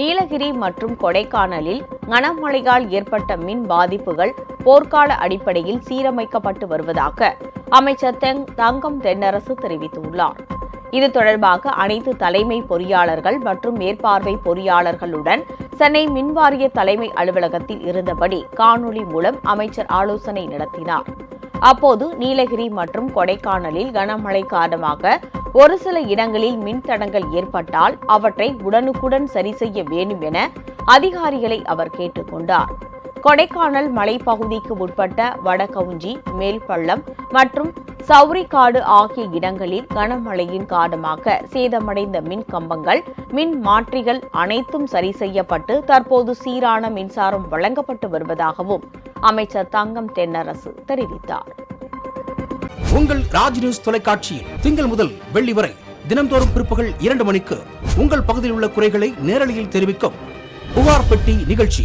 நீலகிரி மற்றும் கொடைக்கானலில் கனமழையால் ஏற்பட்ட மின் பாதிப்புகள் போர்க்கால அடிப்படையில் சீரமைக்கப்பட்டு வருவதாக அமைச்சர் தெங் தங்கம் தென்னரசு தெரிவித்துள்ளார். இது தொடர்பாக அனைத்து தலைமை பொறியாளர்கள் மற்றும் மேற்பார்வை பொறியாளர்களுடன் சென்னை மின்வாரிய தலைமை அலுவலகத்தில் இருந்தபடி காணொலி மூலம் அமைச்சர் ஆலோசனை நடத்தினார். அப்போது நீலகிரி மற்றும் கொடைக்கானலில் கனமழை காரணமாக ஒரு சில இடங்களில் மின்தடங்கள் ஏற்பட்டால் அவற்றை உடனுக்குடன் சரி செய்ய வேண்டும் என அதிகாரிகளை அவர் கேட்டுக்கொண்டார். கொடைக்கானல் மலைப்பகுதிக்கு உட்பட்ட வடகவுஞ்சி மேல்பள்ளம் மற்றும் சௌரிக்காடு ஆகிய இடங்களில் கனமழையின் காரணமாக சேதமடைந்த மின் கம்பங்கள் மின் மாற்றிகள் அனைத்தும் சரி செய்யப்பட்டு தற்போது சீரான மின்சாரம் வழங்கப்பட்டு வருவதாகவும் அமைச்சர் தங்கம் தென்னரசு தெரிவித்தார். உங்கள் ராஜ் நியூஸ் தொலைக்காட்சியில் திங்கள் முதல் வெள்ளி வரை தினம்தோறும் பிற்பகல் இரண்டு மணிக்கு உங்கள் பகுதியில் உள்ள குறைகளை நேரலையில் தெரிவிக்கும் புகார் பெட்டி நிகழ்ச்சி.